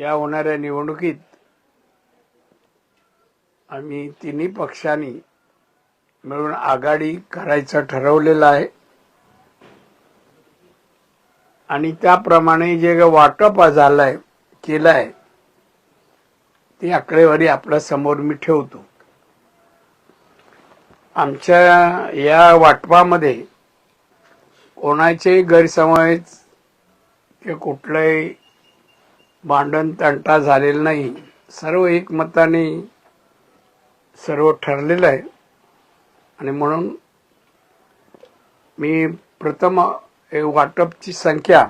या होणाऱ्या निवडणुकीत आम्ही तिन्ही पक्षांनी मिळून आघाडी करायचं ठरवलेलं आहे. आणि त्याप्रमाणे जे वाटप झालंय केलंय ती आकडेवारी आपल्यासमोर मी ठेवतो. आमच्या या वाटपामध्ये कोणाचेही गैरसमज किंवा कुठलंही भांडण तंटा झालेला नाही. सर्व एकमताने सर्व ठरलेलं आहे. आणि म्हणून मी प्रथम वाटपची संख्या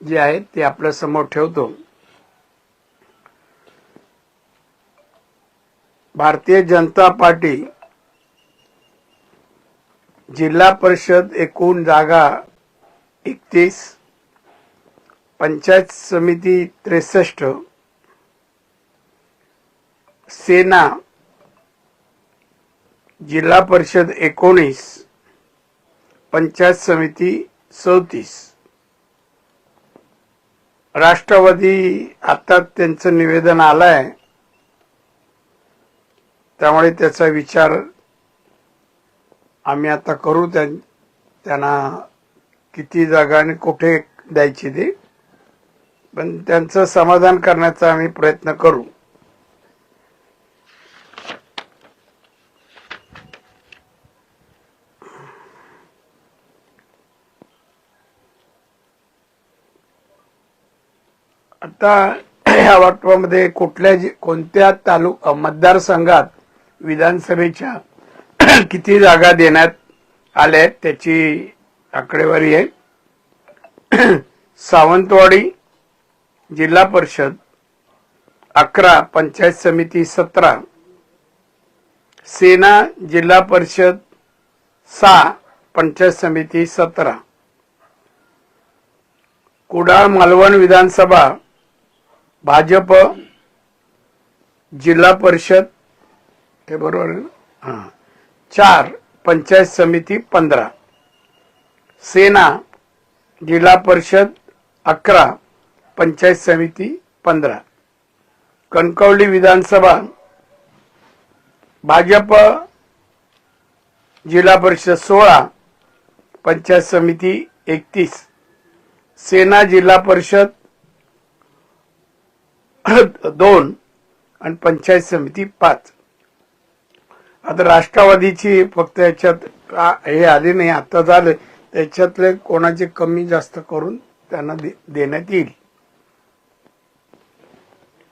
जी आहे ती आपल्यासमोर ठेवतो. भारतीय जनता पार्टी जिल्हा परिषद एकूण जागा एकतीस पंचायत समिती त्रेसष्ट. सेना. जिल्हा परिषद एकोणीस. पंचायत समिती चौतीस. राष्ट्रवादी आता त्यांचं निवेदन आलंय. त्यामुळे त्याचा विचार आम्ही आता करू त्यां- त्यांना किती जागा आणि कुठे द्यायची ते. पण त्यांचं समाधान करण्याचा आम्ही प्रयत्न करू. आता या वाटपामध्ये कुठल्या कोणत्या तालुका मतदारसंघात विधानसभेच्या किती जागा देण्यात आल्या आहेत त्याची आकडेवारी आहे. सावंतवाडी जिल्हा परिषद अकरा पंचायत समिती सतरा. सेना जिल्हा परिषद सहा पंचायत समिती सतरा. कुडाळ मालवण विधानसभा भाजप जिल्हा परिषद हे बरोबर हा. चार पंचायत समिती पंधरा. सेना जिल्हा परिषद अकरा पंचायत समिती पंधरा. कणकवली विधानसभा भाजप जिल्हा परिषद सोळा पंचायत समिती एकतीस. सेना जिल्हा परिषद दोन आणि पंचायत समिती पाच. आता राष्ट्रवादीची फक्त याच्यात हे आले नाही आता झालं त्याच्यातले कोणाचे कमी जास्त करून त्यांना दे- देण्यात येईल.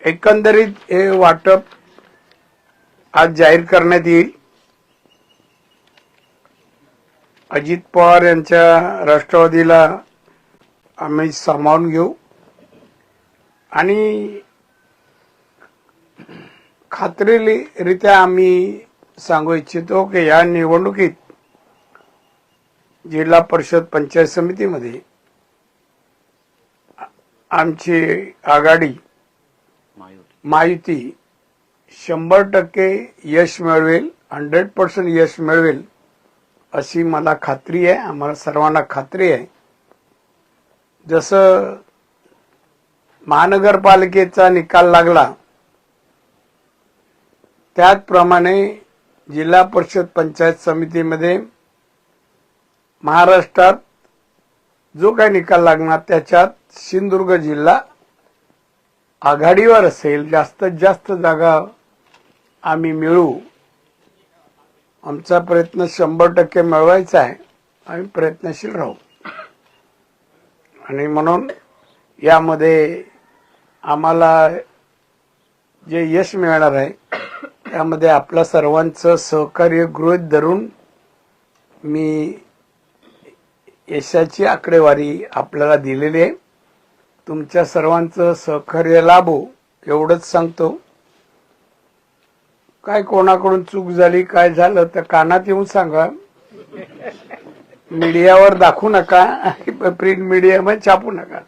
एकंदरीत हे वाटप आज जाहीर करण्यात येईल. अजित पवार यांच्या राष्ट्रवादीला आम्ही सामावून घेऊ. आणि खात्रीरित्या आम्ही सांगू इच्छितो की या निवडणुकीत जिल्हा परिषद पंचायत समितीमध्ये आमची आघाडी माहिती शंभर टक्के यश मिळवेल हंड्रेड पर्सेंट यश मिळवेल अशी मला खात्री आहे आम्हाला सर्वांना खात्री आहे. जसं महानगरपालिकेचा निकाल लागला त्याचप्रमाणे जिल्हा परिषद पंचायत समितीमध्ये महाराष्ट्रात जो काही निकाल लागणार त्याच्यात सिंधुदुर्ग जिल्हा आघाडीवर असेल जास्तीत जास्त जागा आम्ही मिळू आमचा प्रयत्न शंभर टक्के मिळवायचा आहे. आम्ही प्रयत्नशील राहू. आणि म्हणून यामध्ये आम्हाला जे यश मिळणार आहे त्यामध्ये आपल्या सर्वांचं सहकार्य गृहीत धरून मी यशाची आकडेवारी आपल्याला दिलेली आहे. तुमच्या सर्वांचं सहकार्य लाभो एवढंच सांगतो. काय कोणाकडून चूक झाली काय झालं तर कानात येऊन सांगा. मीडियावर दाखवू नका प्रिंट मीडियामध्ये छापू नका.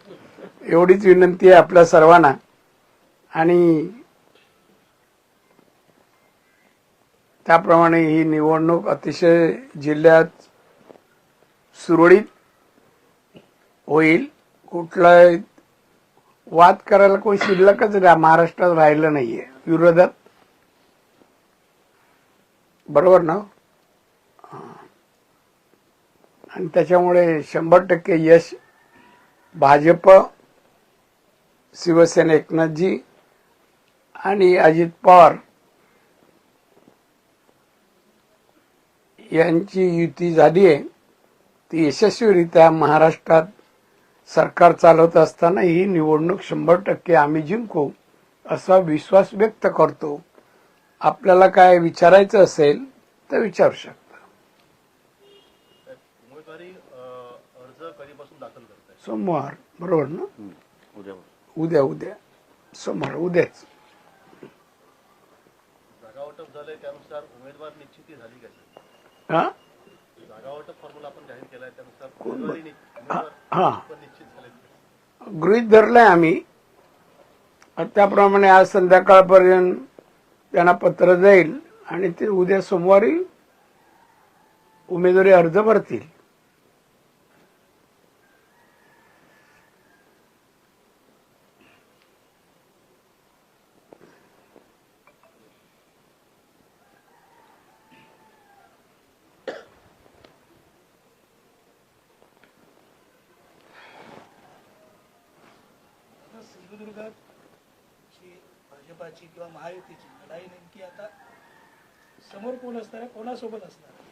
एवढीच विनंती आहे आपल्या सर्वांना. आणि त्याप्रमाणे ही निवडणूक अतिशय जिल्ह्यात सुरळीत होईल. कुठलाही वाद करायला कोणी शिल्लकच रा- महाराष्ट्रात राहिलं नाहीये. विरोधात बरोबर ना? आणि त्याच्यामुळे शंभर टक्के यश भाजप शिवसेना एकनाथजी आणि अजित पवार यांची युती झाली आहे ती यशस्वीरित्या महाराष्ट्रात सरकार चालवत असताना ही निवडणूक शंभर टक्के आम्ही जिंकू असा विश्वास व्यक्त करतो. आपल्याला काय विचारायचं असेल तर विचारू शकता. उमेदवारी अ, अर्ज कधीपासून दाखल करताय? सोमवार. बरोबर ना? उद्या. उद्या उद्या. सोमवार उद्याच. जागा वाटप झालंय त्यानुसार उमेदवार निश्चिती झाली का? गृहित धरलंय आम्ही. त्याप्रमाणे आज संध्याकाळपर्यंत त्यांना पत्र जाईल आणि ते उद्या सोमवारी उमेदवारी अर्ज भरतील आता सिंधुदुर्गात जी भाजपाची किंवा महायुतीची लढाई नेमकी आता समोर कोण असणार आहे? कोणासोबत असणार आहे?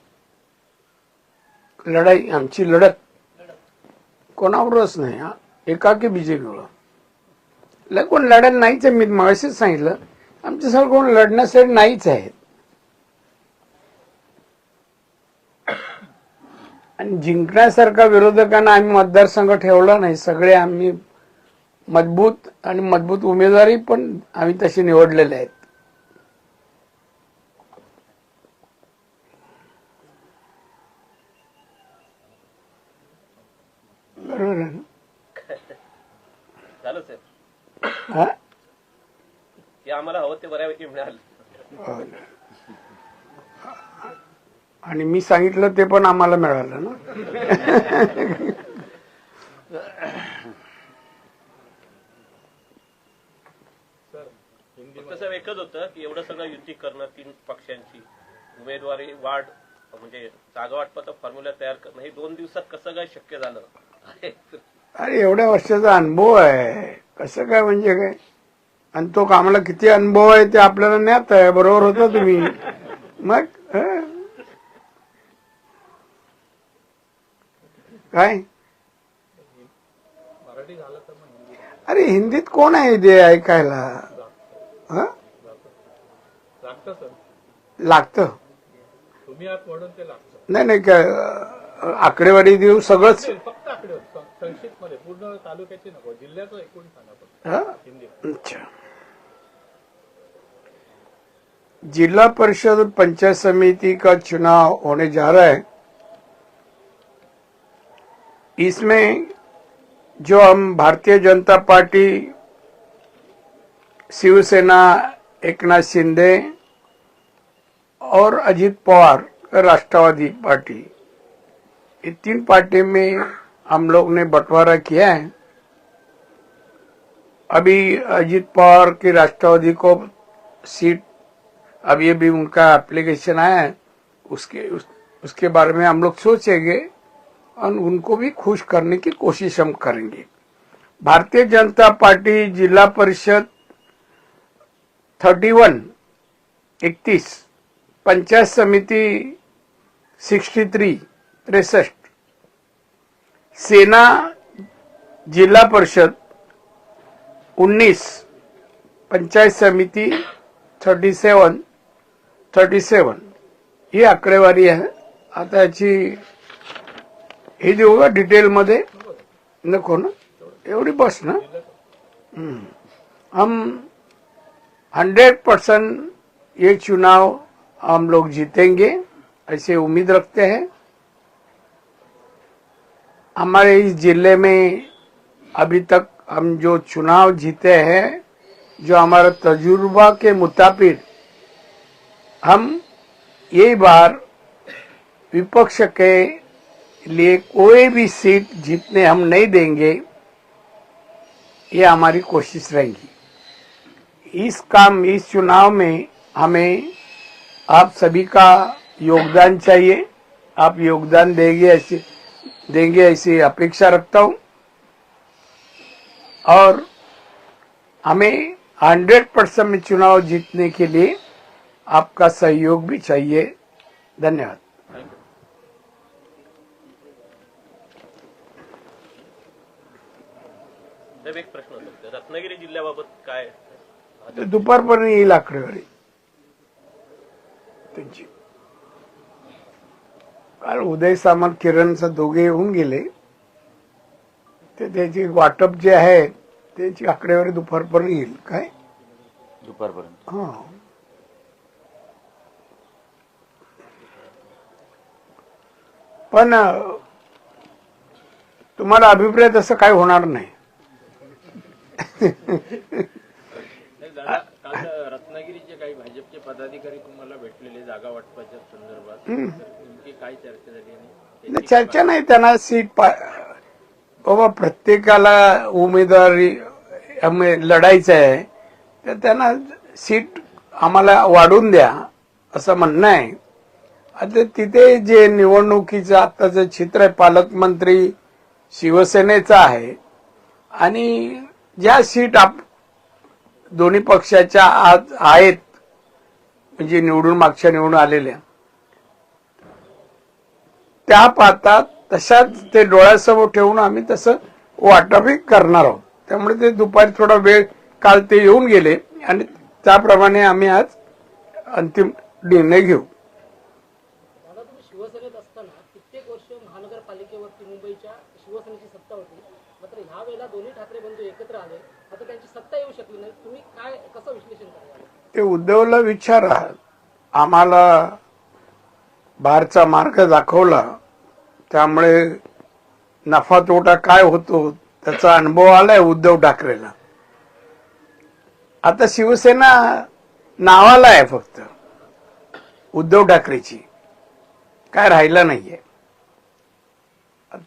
लढाई आमची लढत. कोणावरच नाही हा. एकाकी बीजेपीवर. लय कोण लढत नाहीच आहे मी मगाशीच सांगितलं. आमच्यासारखं कोण लढण्यासाठी नाहीच आहेत आणि जिंकण्यासारखा विरोधकांना आम्ही मतदारसंघ ठेवला नाही सगळे आम्ही मजबूत आणि मजबूत उमेदवारी पण आम्ही तसे निवडलेले आहेत. बरोबर आहे ना? हा? आम्हाला हवं ते बऱ्यापैकी मिळालं. हो. आणि मी सांगितलं ते पण आम्हाला मिळालं ना? तसं एकच होतं की एवढं सगळं युती करणं तीन पक्षांची. उमेदवारी वाढ म्हणजे जागा वाटपाचा फॉर्म्युला तयार करणं हे दोन दिवसात कसं काय शक्य झालं? अरे एवढ्या वर्षाचा अनुभव आहे. कसं काय म्हणजे काय? आणि तो आम्हाला किती अनुभव आहे ते आपल्याला ज्ञात आहे. बरोबर होता तुम्ही. मग. काय? अरे हिंदीत कोण आहे ते ऐकायला? हं? लागतं सर. लागतं. तुम्ही आत म्हणून ते लागतं. नाही नाही काय आकडेवारी देऊ सगळंच फक्त आकडे संक्षिप्त मध्ये पूर्ण तालुक्याचे नको जिल्ह्याचं एकूण सांगा फक्त. हं? हिंदी. अच्छा. जिला परिषद पंचायत समिति का चुनाव होने जा रहा है? इसमें जो हम भारतीय जनता पार्टी शिवसेना एकनाथ शिंदे और अजित पवार राष्ट्रवादी पार्टी। ये तीन पार्टी में हम लोग ने बंटवारा किया है। अभी अजित पवार की राष्ट्रवादी को सीट अभी अभी उनका एप्लीकेशन आया है। उसके उस, उसके बारे में हम लोग सोचेंगे और उनको भी खुश करने की कोशिश हम करेंगे। भारतीय जनता पार्टी जिला परिषद थर्टी वन एकतीस पंचायत समिती सिक्स्टी थ्री त्रेसष्ट. सेना जिल्हा परिषद उन्नीस पंचायत समिती थर्टी सेवन थर्टी सेवन. ही आकडेवारी आहे. आता याची हे देऊ का? डिटेलमध्ये? नको ना? एवढी बस ना? हम्म. हम हंड्रेड परसेंट ये चुनाव हम लोग जीतेंगे ऐसे उम्मीद रखते हैं। हमारे इस जिले में अभी तक हम जो चुनाव जीते हैं जो हमारा तजुर्बा के मुताबिक हम यही बार विपक्ष के लिए कोई भी सीट जीतने हम नहीं देंगे ये हमारी कोशिश रहेगी। इस काम, इस चुनाव में हमें आप सभी का योगदान चाहिए। आप योगदान देंगे ऐसे, देंगे ऐसी अपेक्षा रखता हूँ। और हमें 100 परसेंट में चुनाव जीतने के लिए आपका सहयोग भी चाहिए। धन्यवाद। एक प्रश्न रत्नागिरी जिल्ह्याबाबत काय दुपारपर्यंत येईल आकडेवारी त्यांची. काल उदय सामंत किरणचं दोघे येऊन गेले. ते त्याची वाटप जे आहे त्याची आकडेवारी दुपारपर्यंत येईल. काय? दुपारपर्यंत. हा. पण तुम्हाला अभिप्राय तसं काय होणार नाही. काल रत्नागिरीचे काही भाजपचे पदाधिकारी तुम्हाला भेटलेले जागा वाटपाच्या संदर्भात. नेमकी काय चर्चा झाली आणि नाही, चर्चा नाही त्यांना सीट पा बाबा प्रत्येकाला उमेदवारी आम्ही लढायचं आहे तर त्यांना सीट आम्हाला वाढवून द्या असं म्हणणं आहे. आता तिथे जे निवडणुकीचं आत्ताचं चित्र आहे पालकमंत्री शिवसेनेचं आहे आणि ज्या सीट आप दोन्ही पक्षाच्या आज आहेत म्हणजे निवडून मागच्या निवडून आलेल्या. त्या पाहतात तशाच ते डोळ्यासमोर ठेवून आम्ही तसं वाटपही करणार आहोत. त्यामुळे ते दुपारी थोडा वेळ काल ते येऊन गेले आणि त्याप्रमाणे आम्ही आज अंतिम निर्णय घेऊ. शिवसेनेची सत्ता होती. मात्र ह्या वेळेला दोन्ही ठाकरे बंधू एकत्र आले. आता त्यांची सत्ता येऊ शकली नाही. ते उद्धवला विचारा. आम्हाला बाहेरचा मार्ग दाखवला. त्यामुळे नफा तोटा काय होतो त्याचा अनुभव आलाय उद्धव ठाकरेला. आता शिवसेना नावाला आहे फक्त. उद्धव ठाकरेची. काय राहिला नाहीये.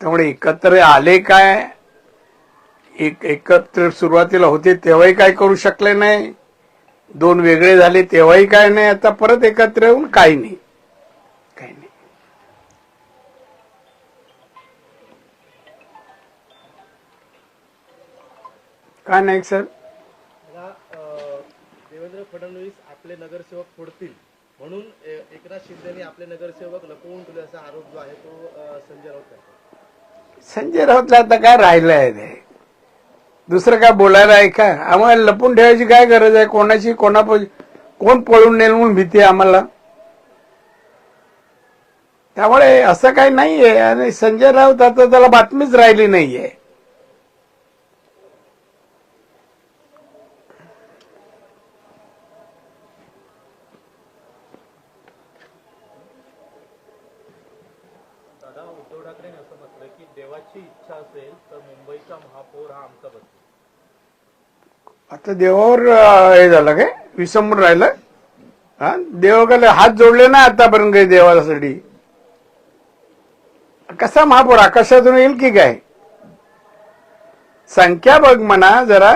त्यामुळे एकत्र आले काय? एक एकत्र सुरुवातीला होते तेव्हाही काय करू शकले नाही. दोन वेगळे झाले तेव्हाही काय नाही. आता परत एकत्र येऊन काही नाही. काही नाही. काय नाही सर? देवेंद्र फडणवीस आपले नगरसेवक फोडतील. म्हणून एकनाथ शिंदेने आपले नगरसेवक लपवून ठेवले असा आरोप जो आहे तो संजय राऊत संजय राऊतला आता काय राहिलं आहे दुसरं काय बोलायला आहे का आम्हाला लपून ठेवायची काय गरज आहे? कोणाची कोणा कोण पळून नेल म्हणून भीती आहे आम्हाला? त्यामुळे असं काही नाहीये. आणि संजय राऊत आता त्याला बातमीच राहिली नाहीये दादा उद्धव ठाकरेंनी असं म्हटलं की देवाची इच्छा असेल तर मुंबईचा महापौर हा आमचा बनतो आता देवावर हे झालं काय? विसंबून राहिलं? हा? देवाकडे हात जोडले ना आतापर्यंत काही देवासाठी? कसा महापौर? आकाशातून येईल की काय? संख्या बघ म्हणा जरा.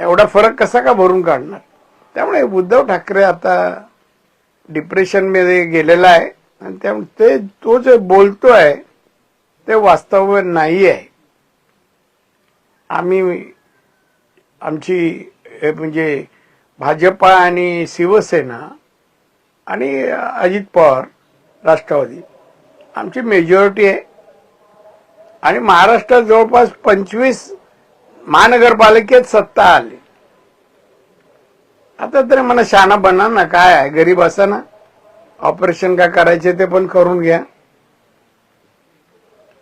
एवढा फरक कसा का भरून काढणार? त्यामुळे उद्धव ठाकरे आता डिप्रेशनमध्ये गेलेला आहे. आणि त्यामुळे ते तो जे बोलतोय ते वास्तव नाही आहे आम्ही आमची हे म्हणजे भाजपा आणि शिवसेना आणि अजित पवार राष्ट्रवादी आमची मेजॉरिटी आहे. आणि महाराष्ट्रात जवळपास पंचवीस महानगरपालिकेत सत्ता आली. आता तरी मला शाना बना ना? काय आहे? गरीब असा ना? ऑपरेशन काय करायचे ते पण करून घ्या.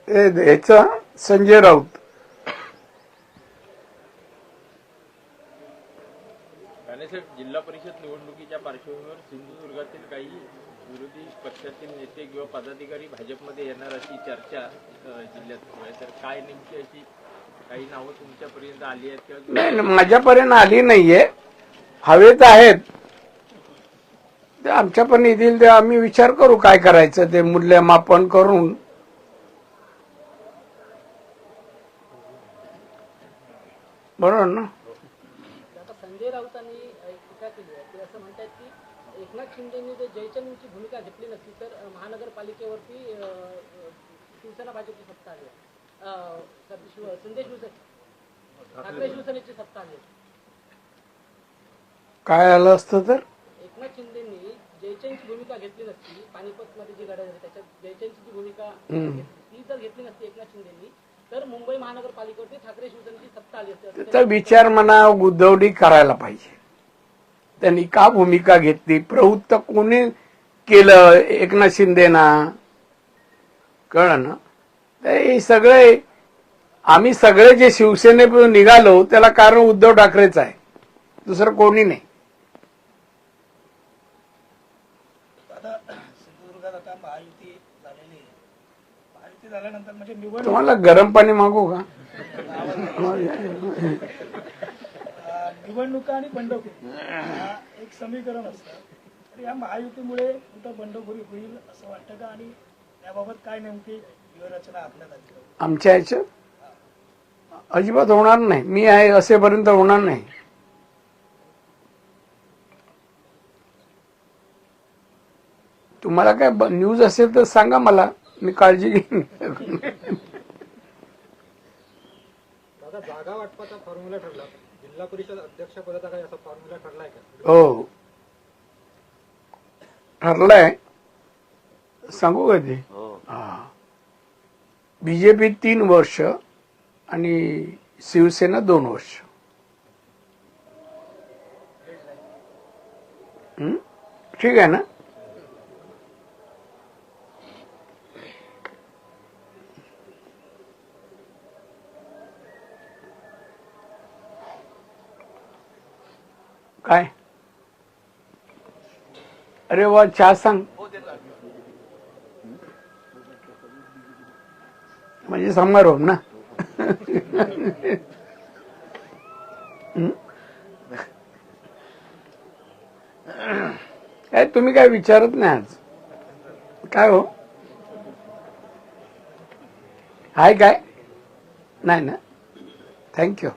ह्याच संजय राऊत. जिल्हा परिषद निवडणुकीच्या पार्श्वभूमीवर सिंधुदुर्गातील काही विरोधी पक्षातील नेते किंवा पदाधिकारी भाजपमध्ये येणार अशी चर्चा जिल्ह्यात सुरू आहे. तर काय नेमकी अशी काही नावं तुमच्यापर्यंत आली आहेत किंवा माझ्यापर्यंत आली नाहीये. हवेत आहेत. ते आमच्या पण येतील ते आम्ही विचार करू काय करायचं ते मूल्यमापन करून बरोबर ना संजय राऊतांनी टीका केली आहे ते असं म्हणतात की एकनाथ शिंदेनी जर जयचंदची भूमिका घेतली नसती तर महानगरपालिकेवरती शिवसेना भाजपची सत्ता आली आहे. अं, sorry, शिव संजय शिवसेना ठाकरे शिवसेनेची सत्ता आली. काय आलं असतं तर एकनाथ शिंदेनी जयचंदची भूमिका घेतली नसती. पानिपत मध्ये जी लढाई झाली त्याच्यात जयचंदची भूमिका ती जर घेतली नसती एकनाथ शिंदेनी. तर मुंबई महानगरपालिकेवरती ठाकरे शिवसेनेची सत्ता आली असती. असं त्याचा विचार म्हणा उद्धवडी करायला पाहिजे. त्यांनी का भूमिका घेतली? प्रवृत्त कोणी केलं एकनाथ शिंदेना? कळलं ना? हे सगळे आम्ही सगळे जे शिवसेने निघालो त्याला कारण उद्धव ठाकरेच आहे. दुसरं कोणी नाही आता सिंधुदुर्गात आता महायुती झालेली आहे महायुती झाल्यानंतर म्हणजे निवडणूक तुम्हाला गरम पाणी मागू का? अं, निवडणुका आणि बंडखोरी हा एक समीकरण असतं. तर या महायुतीमुळे कुठं बंडखोरी होईल असं वाटतं का? आणि त्याबाबत काय नेमकी व्यूहरचना आखण्यात आली? आमच्या ह्याच्यात अजिबात होणार नाही. मी आहे असेपर्यंत होणार नाही. तुम्हाला काय ब- न्यूज असेल तर सांगा मला. मी काळजी घेईन. दादा जागा वाटपाचा फॉर्म्युला ठरला. जिल्हा परिषद अध्यक्ष पदाचा काही असा फॉर्म्युला ठरलाय का? हो. ठरलंय. सांगू का ते? हो. हा. बीजेपी तीन वर्ष आणि शिवसेना दोन वर्ष. हं? ठीक आहे ना? काय? अरे वा चहा सांग. म्हणजे समारोह ना? काय तुम्ही काय विचारत नाही आज? काय हो? हाय काय? नाही ना? थँक्यू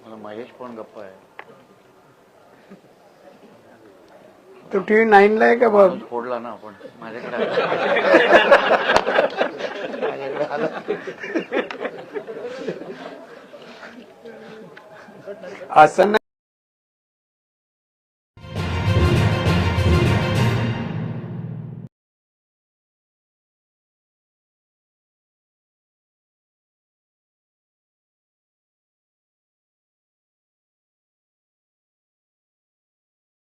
मला महेश पण गप्पा आहे. तो टीव्ही नाईनला आहे का माणूस फोडला ना आपण. माझ्याकडे आला. असं नाही